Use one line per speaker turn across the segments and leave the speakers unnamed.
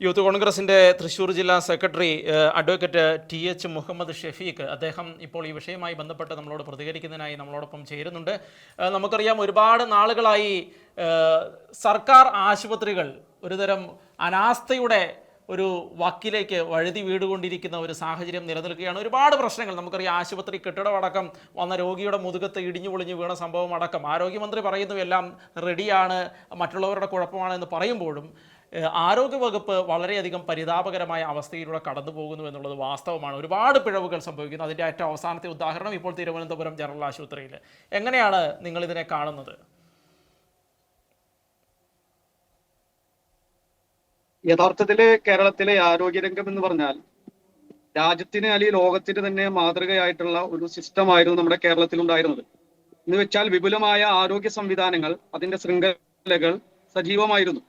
Youth കോൺഗ്രസിന്റെ തൃശ്ശൂർ ജില്ലാ secretary advocate T H Muhammad Shefeeq അദ്ദേഹം ഇപ്പോൾ ഈ വിഷയവുമായി ബന്ധപ്പെട്ട് നമ്മളോട് പ്രതികരിക്കുന്നതിനായി നമ്മളോടൊപ്പം ചേരുന്നുണ്ട്. നമുക്കറിയാം ഒരുപാട് നാളുകളായി സർക്കാർ ആശുപത്രികൾ ഒരുതരം അനാസ്ഥയുടെ ഒരു വക്കിലേക്ക് വഴുതി വീടുകൊണ്ടിരിക്കുന്ന ഒരു സാഹചര്യം നിലനിൽക്കുകയാണ്. ഒരുപാട് പ്രശ്നങ്ങൾ നമുക്കറിയാം. ആശുപത്രി കെട്ടിടമടക്കം വന്ന രോഗിയുടെ മുതുകത്ത് ഇടിഞ്ഞു പൊളിഞ്ഞു വീണ സംഭവം അടക്കം ആരോഗ്യമന്ത്രി പറയുന്നു എല്ലാം റെഡിയാണ് മറ്റുള്ളവരുടെ കുഴപ്പമാണ് എന്ന് പറയുമ്പോഴും ആരോഗ്യവകുപ്പ് വളരെയധികം പരിതാപകരമായ അവസ്ഥയിലൂടെ കടന്നു പോകുന്നു എന്നുള്ളത് വാസ്തവമാണ്. ഒരുപാട് പിഴവുകൾ സംഭവിക്കുന്നു. അതിന്റെ ഏറ്റവും അവസാനത്തെ ഉദാഹരണം ഇപ്പോൾ തിരുവനന്തപുരം ജനറൽ ആശുപത്രിയിൽ എങ്ങനെയാണ് നിങ്ങൾ ഇതിനെ കാണുന്നത്?
യഥാർത്ഥത്തിൽ കേരളത്തിലെ ആരോഗ്യരംഗം എന്ന് പറഞ്ഞാൽ രാജ്യത്തിന് അല്ലെങ്കിൽ ലോകത്തിന് തന്നെ മാതൃകയായിട്ടുള്ള ഒരു സിസ്റ്റം ആയിരുന്നു നമ്മുടെ കേരളത്തിൽ ഉണ്ടായിരുന്നത് എന്ന് വെച്ചാൽ വിപുലമായ ആരോഗ്യ സംവിധാനങ്ങൾ അതിന്റെ ശൃംഖലകൾ സജീവമായിരുന്നു.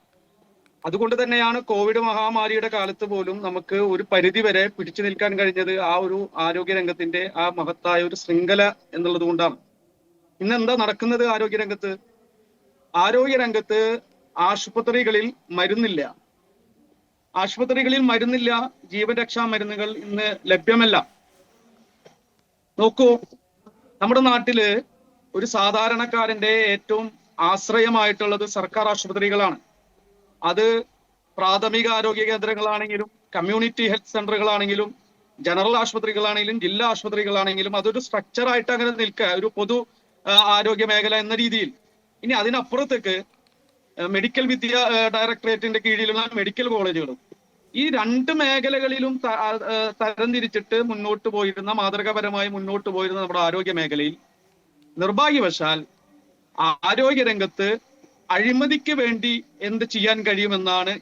അതുകൊണ്ട് തന്നെയാണ് കോവിഡ് മഹാമാരിയുടെ കാലത്ത് പോലും നമുക്ക് ഒരു പരിധി വരെ പിടിച്ചു നിൽക്കാൻ കഴിഞ്ഞത് ആ ഒരു ആരോഗ്യ രംഗത്തിന്റെ ആ മഹത്തായ ഒരു ശൃംഖല എന്നുള്ളത് കൊണ്ടാണ്. ഇന്ന് എന്താ നടക്കുന്നത് ആരോഗ്യ രംഗത്ത്? ആരോഗ്യ രംഗത്ത് ആശുപത്രികളിൽ മരുന്നില്ല. ആശുപത്രികളിൽ മരുന്നില്ല ജീവൻ രക്ഷാ മരുന്നുകൾ ഇന്ന് ലഭ്യമല്ല. നോക്കൂ നമ്മുടെ നാട്ടിൽ ഒരു സാധാരണക്കാരന്റെ ഏറ്റവും ആശ്രയമായിട്ടുള്ളത് സർക്കാർ ആശുപത്രികളാണ്. അത് പ്രാഥമിക ആരോഗ്യ കേന്ദ്രങ്ങളാണെങ്കിലും കമ്മ്യൂണിറ്റി ഹെൽത്ത് സെന്ററുകളാണെങ്കിലും ജനറൽ ആശുപത്രികളാണെങ്കിലും ജില്ലാ ആശുപത്രികളാണെങ്കിലും അതൊരു സ്ട്രക്ചർ ആയിട്ട് അങ്ങനെ നിൽക്കുക ഒരു പൊതു ആരോഗ്യ മേഖല എന്ന രീതിയിൽ. ഇനി അതിനപ്പുറത്തേക്ക് മെഡിക്കൽ വിദ്യ ഡയറക്ടറേറ്റിന്റെ കീഴിലുള്ള മെഡിക്കൽ കോളേജുകളും ഈ രണ്ട് മേഖലകളിലും തരംതിരിച്ചിട്ട് മുന്നോട്ട് പോയിരുന്ന മാതൃകാപരമായി മുന്നോട്ട് പോയിരുന്ന നമ്മുടെ ആരോഗ്യ മേഖലയിൽ നിർഭാഗ്യവശാൽ ആരോഗ്യ രംഗത്ത് അഴിമതിക്ക് വേണ്ടി എന്ത് ചെയ്യാൻ കഴിയുമെന്നാണ്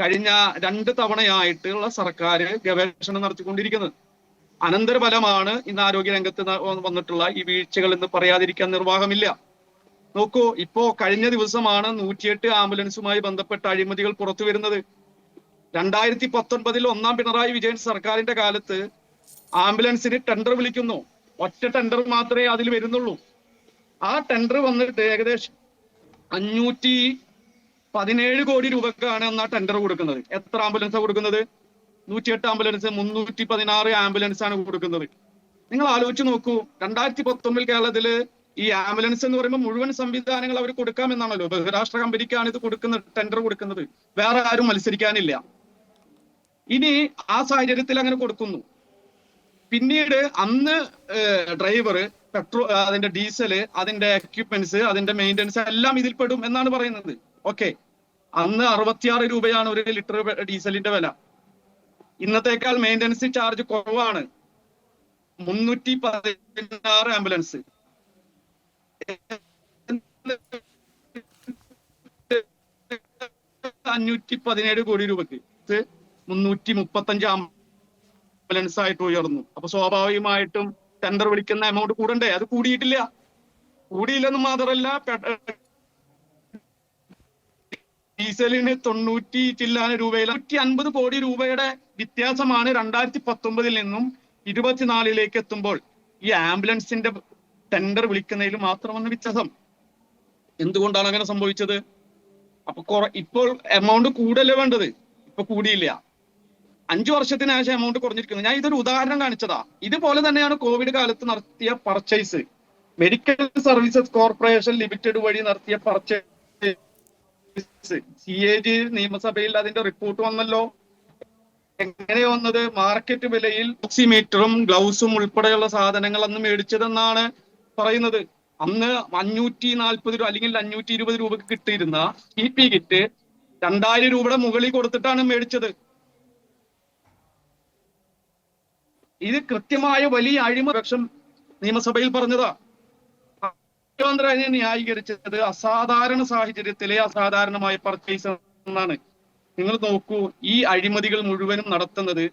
കഴിഞ്ഞ രണ്ട് തവണയായിട്ടുള്ള സർക്കാർ ഗവേഷണം നടത്തിക്കൊണ്ടിരിക്കുന്നത്. അനന്തരഫലമാണ് ഇന്ന് ആരോഗ്യ രംഗത്ത് വന്നിട്ടുള്ള ഈ വീഴ്ചകൾ എന്ന് പറയാതിരിക്കാൻ നിർവാഹമില്ല. നോക്കൂ ഇപ്പോ കഴിഞ്ഞ ദിവസമാണ് നൂറ്റിയെട്ട് ആംബുലൻസുമായി ബന്ധപ്പെട്ട അഴിമതികൾ പുറത്തു വരുന്നത്. രണ്ടായിരത്തി പത്തൊൻപതിൽ ഒന്നാം പിണറായി വിജയൻ സർക്കാരിന്റെ കാലത്ത് ആംബുലൻസിന് ടെൻഡർ വിളിക്കുന്നു. ഒറ്റ ടെൻഡർ മാത്രമേ അതിൽ വരുന്നുള്ളൂ. ആ ടെൻഡർ വന്നിട്ട് ഏകദേശം അഞ്ഞൂറ്റി പതിനേഴ് കോടി രൂപക്കാണ് അന്ന് ആ ടെൻഡർ കൊടുക്കുന്നത്. എത്ര ആംബുലൻസാണ് കൊടുക്കുന്നത്? നൂറ്റിയെട്ട് ആംബുലൻസ് മുന്നൂറ്റി പതിനാറ് ആംബുലൻസ് ആണ് കൊടുക്കുന്നത്. നിങ്ങൾ ആലോചിച്ച് നോക്കൂ രണ്ടായിരത്തി പത്തൊമ്പതിൽ കേരളത്തിൽ ഈ ആംബുലൻസ് എന്ന് പറയുമ്പോൾ മുഴുവൻ സംവിധാനങ്ങൾ അവർ കൊടുക്കാമെന്നാണല്ലോ. ബഹുരാഷ്ട്ര കമ്പനിക്കാണ് ഇത് കൊടുക്കുന്നത് ടെൻഡർ കൊടുക്കുന്നത്. വേറെ ആരും മത്സരിക്കാനില്ല. ഇനി ആ സാഹചര്യത്തിൽ അങ്ങനെ കൊടുക്കുന്നു. പിന്നീട് അന്ന് ഡ്രൈവർ പെട്രോൾ അതിന്റെ ഡീസൽ അതിന്റെ എക്യുപ്മെന്റ്സ് അതിന്റെ മെയിന്റനൻസ് എല്ലാം ഇതിൽ പെടും എന്നാണ് പറയുന്നത്. ഓക്കെ അന്ന് അറുപത്തിയാറ് രൂപയാണ് ഒരു ലിറ്റർ ഡീസലിന്റെ വില. ഇന്നത്തേക്കാൾ മെയിന്റനൻസ് ചാർജ് കുറവാണ്. മുന്നൂറ്റി പതിനാറ് ആംബുലൻസ് അഞ്ഞൂറ്റി പതിനേഴ് കോടി രൂപക്ക് മുന്നൂറ്റി മുപ്പത്തഞ്ച് ആംബുലൻസ് ആയിട്ട് ഉയർന്നു. അപ്പൊ സ്വാഭാവികമായിട്ടും ടെൻഡർ വിളിക്കുന്ന എമൗണ്ട് കൂടണ്ടേ? അത് കൂടിയിട്ടില്ല. കൂടിയില്ലെന്ന് മാത്രമല്ല ഡീസലിന് തൊണ്ണൂറ്റി ചില്ലാന രൂപയിൽ നൂറ്റി അൻപത് കോടി രൂപയുടെ വ്യത്യാസമാണ് രണ്ടായിരത്തി പത്തൊമ്പതിൽ നിന്നും ഇരുപത്തിനാലിലേക്ക് എത്തുമ്പോൾ ഈ ആംബുലൻസിന്റെ ടെൻഡർ വിളിക്കുന്നതിൽ മാത്രം വന്ന വ്യത്യാസം. എന്തുകൊണ്ടാണ് അങ്ങനെ സംഭവിച്ചത്? അപ്പൊ ഇപ്പോൾ എമൗണ്ട് കൂടല്ലേ വേണ്ടത്? ഇപ്പൊ കൂടിയില്ല. അഞ്ചു വർഷത്തിന് ശേഷം എമൗണ്ട് കുറഞ്ഞിരിക്കുന്നു. ഞാൻ ഇതൊരു ഉദാഹരണം കാണിച്ചതാ. ഇതുപോലെ തന്നെയാണ് കോവിഡ് കാലത്ത് നടത്തിയ purchase medical services corporation limited വഴി നടത്തിയ പർച്ചേസ് സി എ ജി നിയമസഭയിൽ അതിന്റെ റിപ്പോർട്ട് വന്നല്ലോ. എങ്ങനെ വന്നത്? മാർക്കറ്റ് വിലയിൽ ഓക്സിമീറ്ററും ഗ്ലൗസും ഉൾപ്പെടെയുള്ള സാധനങ്ങൾ അന്ന് മേടിച്ചതെന്നാണ് പറയുന്നത്. അന്ന് അഞ്ഞൂറ്റി നാൽപ്പത് രൂപ അല്ലെങ്കിൽ അഞ്ഞൂറ്റി ഇരുപത് രൂപക്ക് കിട്ടിയിരുന്ന പി പി കിറ്റ് രണ്ടായിരം രൂപയുടെ മുകളിൽ കൊടുത്തിട്ടാണ് മേടിച്ചത്. ഇത് കൃത്യമായ വലിയ അഴിമപക്ഷം നിയമസഭയിൽ പറഞ്ഞതാ. മുഖ്യമന്ത്രി ന്യായീകരിച്ചത് അസാധാരണ സാഹചര്യത്തിലെ അസാധാരണമായ പർച്ചേസ് എന്നാണ്. നിങ്ങൾ നോക്കൂ ഈ അഴിമതികൾ മുഴുവനും നടത്തുന്നത്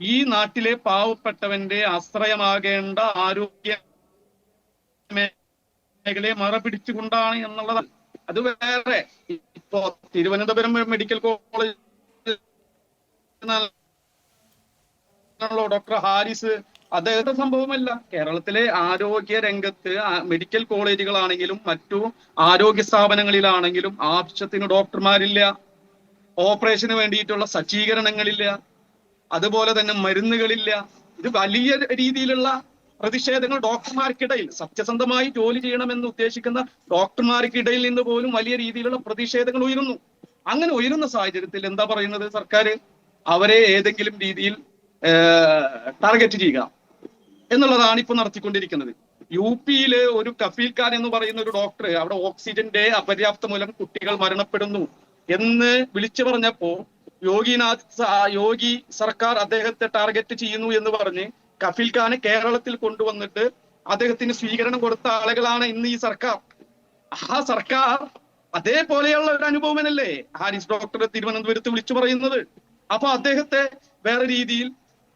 ഈ നാട്ടിലെ പാവപ്പെട്ടവന്റെ ആശ്രയമാകേണ്ട ആരോഗ്യ മേഖലയെ മറപിടിച്ചുകൊണ്ടാണ് എന്നുള്ളത്. അത് വേറെ. ഇപ്പോ Thiruvananthapuram medical college doctor Haris അദ്ദേഹത്തെ സംഭവമല്ല. കേരളത്തിലെ ആരോഗ്യ രംഗത്ത് മെഡിക്കൽ കോളേജുകളാണെങ്കിലും മറ്റു ആരോഗ്യ സ്ഥാപനങ്ങളിലാണെങ്കിലും ആവശ്യത്തിന് ഡോക്ടർമാരില്ല. ഓപ്പറേഷന് വേണ്ടിയിട്ടുള്ള സജ്ജീകരണങ്ങളില്ല. അതുപോലെ തന്നെ മരുന്നുകളില്ല. ഇത് വലിയ രീതിയിലുള്ള പ്രതിഷേധങ്ങൾ ഡോക്ടർമാർക്കിടയിൽ സത്യസന്ധമായി ജോലി ചെയ്യണമെന്ന് ഉദ്ദേശിക്കുന്ന ഡോക്ടർമാർക്കിടയിൽ നിന്ന് പോലും വലിയ രീതിയിലുള്ള പ്രതിഷേധങ്ങൾ ഉയരുന്നു. അങ്ങനെ ഉയരുന്ന സാഹചര്യത്തിൽ എന്താ പറയുന്നത് സർക്കാർ അവരെ ഏതെങ്കിലും രീതിയിൽ ടാർഗറ്റ് ചെയ്യുക. എന്നുള്ളതാണ് ഇപ്പൊ നടത്തിക്കൊണ്ടിരിക്കുന്നത്. യു പിയിൽ ഒരു കഫീൽ എന്ന് പറയുന്ന ഒരു ഡോക്ടർ അവിടെ ഓക്സിജന്റെ അപര്യാപ്ത മൂലം കുട്ടികൾ മരണപ്പെടുന്നു എന്ന് വിളിച്ചു പറഞ്ഞപ്പോ യോഗിനാഥ് യോഗി സർക്കാർ അദ്ദേഹത്തെ ടാർഗറ്റ് ചെയ്യുന്നു എന്ന് പറഞ്ഞ് കഫീൽ ഖാനെ കേരളത്തിൽ കൊണ്ടുവന്നിട്ട് അദ്ദേഹത്തിന് സ്വീകരണം കൊടുത്ത ആളുകളാണ് ഇന്ന് ഈ സർക്കാർ. ആ സർക്കാർ അതേപോലെയുള്ള ഒരു അനുഭവമനല്ലേ ഹാരിസ് ഡോക്ടറെ തിരുവനന്തപുരത്ത് വിളിച്ചു പറയുന്നത്. അപ്പൊ അദ്ദേഹത്തെ വേറെ രീതിയിൽ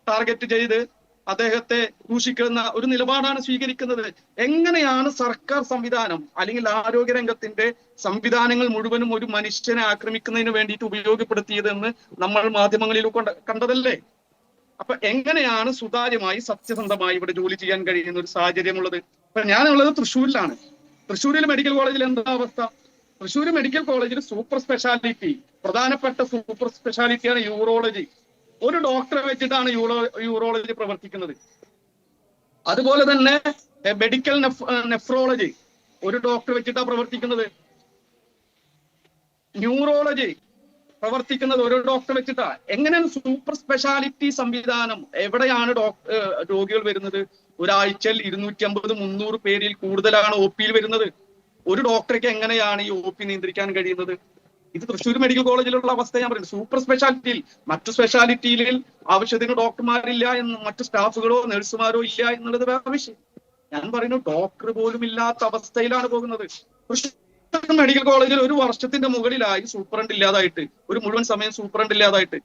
ടാർഗറ്റ് ചെയ്ത് അദ്ദേഹത്തെ ദൂഷിക്കുന്ന ഒരു നിലപാടാണ് സ്വീകരിക്കുന്നത്. എങ്ങനെയാണ് സർക്കാർ സംവിധാനം അല്ലെങ്കിൽ ആരോഗ്യ രംഗത്തിന്റെ സംവിധാനങ്ങൾ മുഴുവനും ഒരു മനുഷ്യനെ ആക്രമിക്കുന്നതിന് വേണ്ടിയിട്ട് ഉപയോഗപ്പെടുത്തിയതെന്ന് നമ്മൾ മാധ്യമങ്ങളിൽ കൊണ്ട് കണ്ടതല്ലേ? അപ്പൊ എങ്ങനെയാണ് സുതാര്യമായി സത്യസന്ധമായി ഇവിടെ ജോലി ചെയ്യാൻ കഴിയുന്ന ഒരു സാഹചര്യമുള്ളത്? ഇപ്പൊ ഞാനുള്ളത് തൃശ്ശൂരിലാണ്. തൃശ്ശൂരിൽ മെഡിക്കൽ കോളേജിൽ എന്താ അവസ്ഥ? തൃശ്ശൂർ മെഡിക്കൽ കോളേജിൽ സൂപ്പർ സ്പെഷ്യാലിറ്റി പ്രധാനപ്പെട്ട സൂപ്പർ സ്പെഷ്യാലിറ്റിയാണ് യൂറോളജി ഒരു ഡോക്ടറെ വെച്ചിട്ടാണ് യൂറോ യൂറോളജി പ്രവർത്തിക്കുന്നത്. അതുപോലെ തന്നെ മെഡിക്കൽ നെഫ്രോളജി ഒരു ഡോക്ടർ വെച്ചിട്ടാണ് പ്രവർത്തിക്കുന്നത്. ന്യൂറോളജി പ്രവർത്തിക്കുന്നത് ഒരു ഡോക്ടർ വെച്ചിട്ടാ. എങ്ങനെയാണ് സൂപ്പർ സ്പെഷ്യാലിറ്റി സംവിധാനം എവിടെയാണ് ഡോക്ടർ രോഗികൾ വരുന്നത്? ഒരാഴ്ചയിൽ ഇരുന്നൂറ്റി അമ്പത് മുന്നൂറ് പേരിൽ കൂടുതലാണ് ഒ പിയിൽ വരുന്നത്. ഒരു ഡോക്ടർക്ക് എങ്ങനെയാണ് ഈ ഒ പി നിയന്ത്രിക്കാൻ കഴിയുന്നത്? ഇത് തൃശ്ശൂർ മെഡിക്കൽ കോളേജിലുള്ള അവസ്ഥ ഞാൻ പറയുന്നത് സൂപ്പർ സ്പെഷ്യാലിറ്റിയിൽ മറ്റു സ്പെഷ്യാലിറ്റിയിൽ ആവശ്യത്തിന് ഡോക്ടർമാരില്ല എന്ന് മറ്റു സ്റ്റാഫുകളോ നഴ്സുമാരോ ഇല്ല എന്നുള്ളത് വേറെ വിഷയം ഞാൻ പറയുന്നു ഡോക്ടർ പോലും ഇല്ലാത്ത അവസ്ഥയിലാണ് പോകുന്നത്. തൃശ്ശൂർ മെഡിക്കൽ കോളേജിൽ ഒരു വർഷത്തിന്റെ മുകളിലായി സൂപ്രണ്ട് ഇല്ലാതായിട്ട് ഒരു മുഴുവൻ സമയം സൂപ്രണ്ട് ഇല്ലാതായിട്ട്.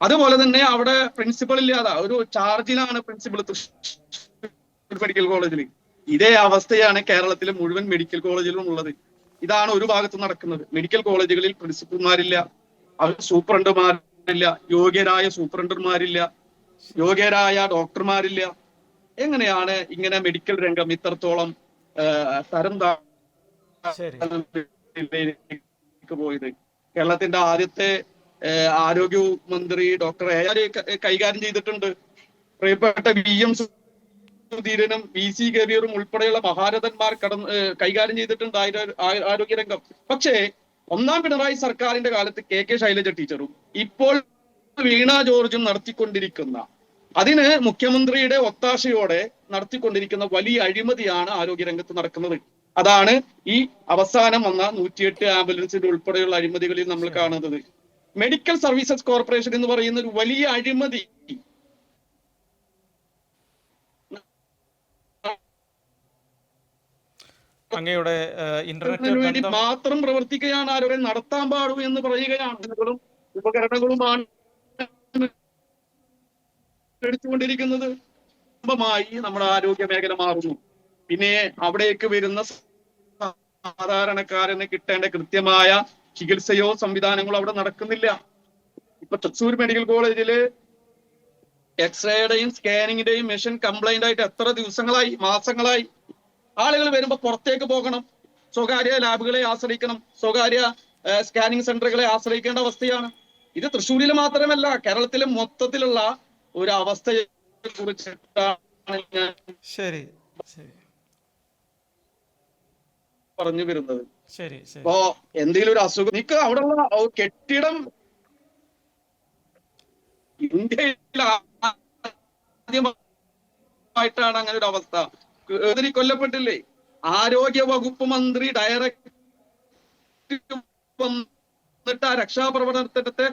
അതുപോലെ തന്നെ അവിടെ പ്രിൻസിപ്പൾ ഇല്ലാതെ ഒരു ചാർജിലാണ് പ്രിൻസിപ്പൾ തൃശ്ശൂർ മെഡിക്കൽ കോളേജിൽ. ഇതേ അവസ്ഥയാണ് കേരളത്തിലെ മുഴുവൻ മെഡിക്കൽ കോളേജിലും ഉള്ളത്. ഇതാണ് ഒരു ഭാഗത്ത് നടക്കുന്നത്. മെഡിക്കൽ കോളേജുകളിൽ പ്രിൻസിപ്പൽമാരില്ല അവർ സൂപ്രണ്ടുമാരില്ല യോഗ്യരായ സൂപ്രണ്ടർമാരില്ല യോഗ്യരായ ഡോക്ടർമാരില്ല എങ്ങനെയാണ് ഇങ്ങനെ മെഡിക്കൽ രംഗം ഇത്രത്തോളം തരം പോയത്? കേരളത്തിന്റെ ആദ്യത്തെ ആരോഗ്യ മന്ത്രി ഡോക്ടർ എ കൈകാര്യം ചെയ്തിട്ടുണ്ട്. പ്രിയപ്പെട്ട വി എം സുധീരനും വി സി കരിയറും ഉൾപ്പെടെയുള്ള മഹാരഥന്മാർ കടന്ന് കൈകാര്യം ചെയ്തിട്ടുണ്ട് ആരോഗ്യ രംഗം ആരോഗ്യരംഗം. പക്ഷേ ഒന്നാം പിണറായി സർക്കാരിന്റെ കാലത്ത് കെ കെ ശൈലജ ടീച്ചറും ഇപ്പോൾ വീണ ജോർജും നടത്തിക്കൊണ്ടിരിക്കുന്ന അതിന് മുഖ്യമന്ത്രിയുടെ ഒത്താശയോടെ നടത്തിക്കൊണ്ടിരിക്കുന്ന വലിയ അഴിമതിയാണ് ആരോഗ്യരംഗത്ത് നടക്കുന്നത്. അതാണ് ഈ അവസാനം വന്ന നൂറ്റിയെട്ട് ആംബുലൻസിന്റെ ഉൾപ്പെടെയുള്ള അഴിമതികളിൽ നമ്മൾ കാണുന്നത്. മെഡിക്കൽ സർവീസസ് കോർപ്പറേഷൻ എന്ന് പറയുന്ന ഒരു വലിയ അഴിമതി
അങ്ങയുടെ ഇന്റർനെറ്റ്
മാത്രം പ്രവർത്തിക്കുകയാണ് ആരോഗ്യം നടത്താൻ പാടൂ എന്ന് പറയുകയാണ്. ഉപകരണങ്ങളുമാണ് എടുത്തുകൊണ്ടിരിക്കുന്നത്. കുടുംബമായി നമ്മുടെ ആരോഗ്യ മേഖല മാറുന്നു. പിന്നെ അവിടേക്ക് വരുന്ന സാധാരണക്കാരന് കിട്ടേണ്ട കൃത്യമായ ചികിത്സയോ സംവിധാനങ്ങളോ അവിടെ നടക്കുന്നില്ല. ഇപ്പൊ തൃശ്ശൂർ മെഡിക്കൽ കോളേജിൽ എക്സ്റേയുടെയും സ്കാനിങ്ങിന്റെയും മെഷീൻ കംപ്ലൈന്റ് ആയിട്ട് എത്ര ദിവസങ്ങളായി മാസങ്ങളായി ആളുകൾ വരുമ്പോൾ പുറത്തേക്ക് പോകണം. സ്വകാര്യ ലാബുകളെ ആശ്രയിക്കണം. സ്വകാര്യ സ്കാനിങ് സെന്ററുകളെ ആശ്രയിക്കേണ്ട അവസ്ഥയാണ്. ഇത് തൃശ്ശൂരിൽ മാത്രമല്ല കേരളത്തിലെ മൊത്തത്തിലുള്ള ഒരു അവസ്ഥയെ കുറിച്ചിട്ടാണ്
ശരി
പറഞ്ഞു വരുന്നത്.
ശരി
അപ്പോ എന്തെങ്കിലും ഒരു അസുഖം നിക്ക് അവിടെയുള്ള ഉള്ള കെട്ടിടം ഇന്ത്യയിൽ ആദ്യമായിട്ടാണ് അങ്ങനെ ഒരു അവസ്ഥ. കേതിരി കൊല്ലപ്പെട്ടില്ലേ? ആരോഗ്യ വകുപ്പ് മന്ത്രി ഡയറക്റ്റ് വന്നിട്ട് ആ രക്ഷാപ്രവർത്തനത്തെ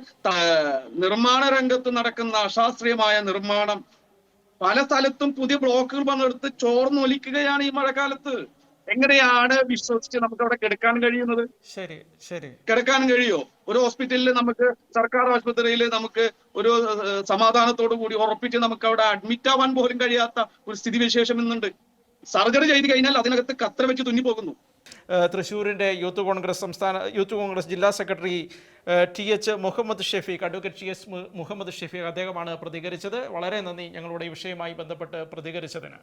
നിർമ്മാണ രംഗത്ത് നടക്കുന്ന അശാസ്ത്രീയമായ നിർമ്മാണം. പല സ്ഥലത്തും പുതിയ ബ്ലോക്കുകൾ വന്നെടുത്ത് ചോർന്നൊലിക്കുകയാണ് ഈ മഴക്കാലത്ത്. എങ്ങനെയാണ് വിശ്വസിച്ച് നമുക്ക് അവിടെ കിടക്കാൻ കഴിയുന്നത്?
ശരി ശരി.
കിടക്കാൻ കഴിയോ? ഒരു ഹോസ്പിറ്റലിൽ നമുക്ക് സർക്കാർ ആശുപത്രിയിൽ നമുക്ക് ഒരു സമാധാനത്തോടു കൂടി ഉറപ്പിച്ച് നമുക്ക് അവിടെ അഡ്മിറ്റ് ആവാൻ പോലും കഴിയാത്ത ഒരു സ്ഥിതിവിശേഷം ഇന്നുണ്ട്. സർജറി ചെയ്ത് കഴിഞ്ഞാൽ അതിനകത്ത് കത്ര വെച്ച് തുന്നി പോകുന്നു.
തൃശൂരിന്റെ യൂത്ത് കോൺഗ്രസ് സംസ്ഥാന യൂത്ത് കോൺഗ്രസ് ജില്ലാ secretary T H Muhammad Shefeek advocate T S Muhammad Shefeek അദ്ദേഹമാണ് പ്രതികരിച്ചത്. വളരെ നന്ദി ഞങ്ങളുടെ ഈ വിഷയവുമായി ബന്ധപ്പെട്ട് പ്രതികരിച്ചതിന്.